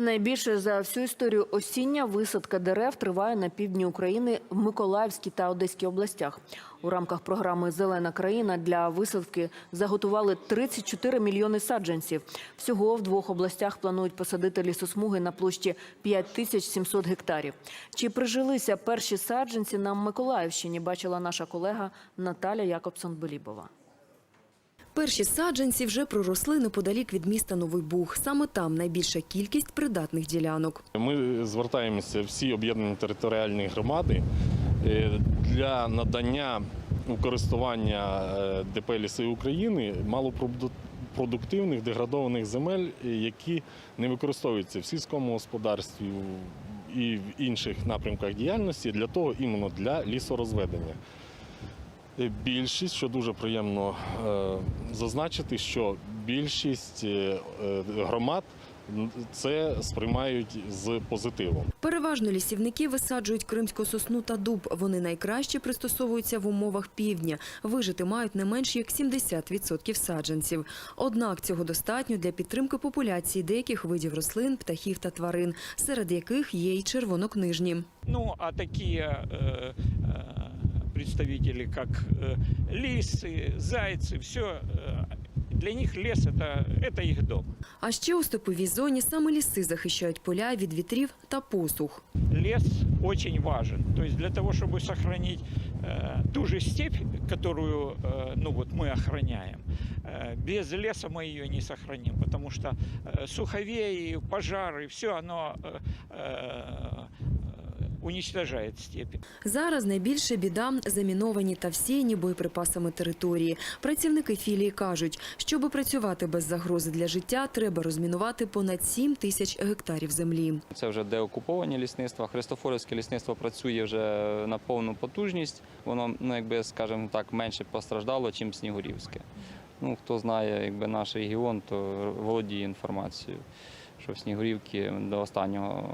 Найбільше за всю історію осіння висадка дерев триває на півдні України в Миколаївській та Одеській областях. У рамках програми Зелена країна для висадки заготували 34 мільйони саджанців. Всього в двох областях планують посадити лісосмуги на площі 5700 гектарів. Чи прижилися перші саджанці на Миколаївщині? Бачила наша колега Наталя Якобсон-Белібова. Перші саджанці вже проросли неподалік від міста Новий Буг. Саме там найбільша кількість придатних ділянок. Ми звертаємося всі об'єднані територіальні громади е, для надання у користування е, ДП «Ліси України малопродуктивних деградованих земель, е, які не використовуються в сільському господарстві і в інших напрямках діяльності для того іменно для лісорозведення. Е, Більшість, що дуже приємно е, зазначити, що більшість е, громад це сприймають з позитивом. Переважно лісівники висаджують кримську сосну та дуб. Вони найкраще пристосовуються в умовах півдня. Вижити мають не менш як 70% саджанців. Однак цього достатньо для підтримки популяції деяких видів рослин, птахів та тварин, серед яких є й червонокнижні. Ну, а э, представители, как э, лисы, зайцы, все, для них лес это, это их дом. А ще у степовій зоні саме ліси захищають поля від вітрів та посух. Лес очень важен. То есть для того, чтобы сохранить э, ту же степь, которую э, ну вот мы охраняем, э, без леса мы ее не сохраним, потому что э, суховеи, пожары, все оно уничтожает степи. Зараз найбільше біда – заміновані та всіяні боєприпасами території. Працівники філії кажуть, щоб працювати без загрози для життя, треба розмінувати понад 7 тисяч гектарів землі. Це вже деокуповані лісництва. Христофорівське лісництво працює вже на повну потужність. Воно, ну якби скажімо так, менше постраждало, ніж Снігурівське. Ну хто знає, якби наш регіон, то володіє інформацією, що в Снігурівці до останнього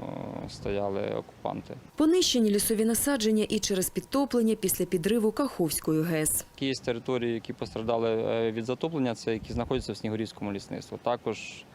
стояли окупанти. Понищені лісові насадження і через підтоплення після підриву Каховської ГЕС. Є території, які постраждали е, від затоплення, це які знаходяться в Снігурівському лісництві. Також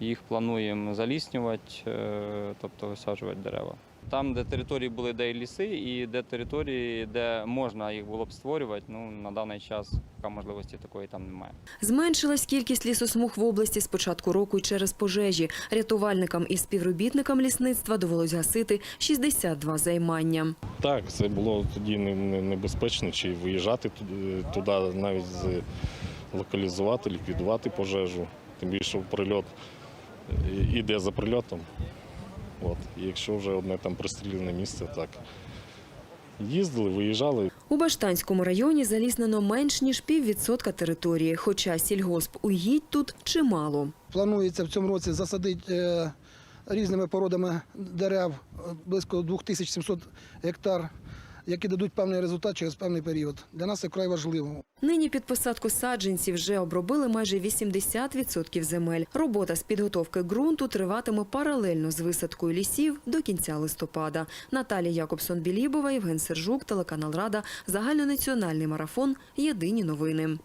їх плануємо заліснювати, е, тобто висаджувати дерева. Там, де території були, де і ліси, і де території, де можна їх було б створювати, ну на даний час можливості такої там немає. Зменшилась кількість лісосмуг в області з початку року й через пожежі. Рятувальникам і співробітникам лісництва довелось гасити 62 займання. Так, це було тоді не- не- небезпечно, чи виїжджати туди, туди навіть з- локалізувати, ліквідувати пожежу. Тим більше прильот е, іде за прильотом. От. І якщо вже одне там пристріляне місце, так. Їздили, виїжджали, У Баштанському районі заліснено менш ніж піввідсотка території, хоча сільгосп угідь тут чимало. Планується в цьому році засадити е, різними породами дерев е, близько 2700 гектар, які дадуть певний результат через певний період. Для нас це край важливо. Нині під посадку саджанців вже обробили майже 80% земель. Робота з підготовки ґрунту триватиме паралельно з висадкою лісів до кінця листопада. Наталія Якобсон-Білібова, Євген Сержук, телеканал Рада, загальнонаціональний марафон. Єдині новини.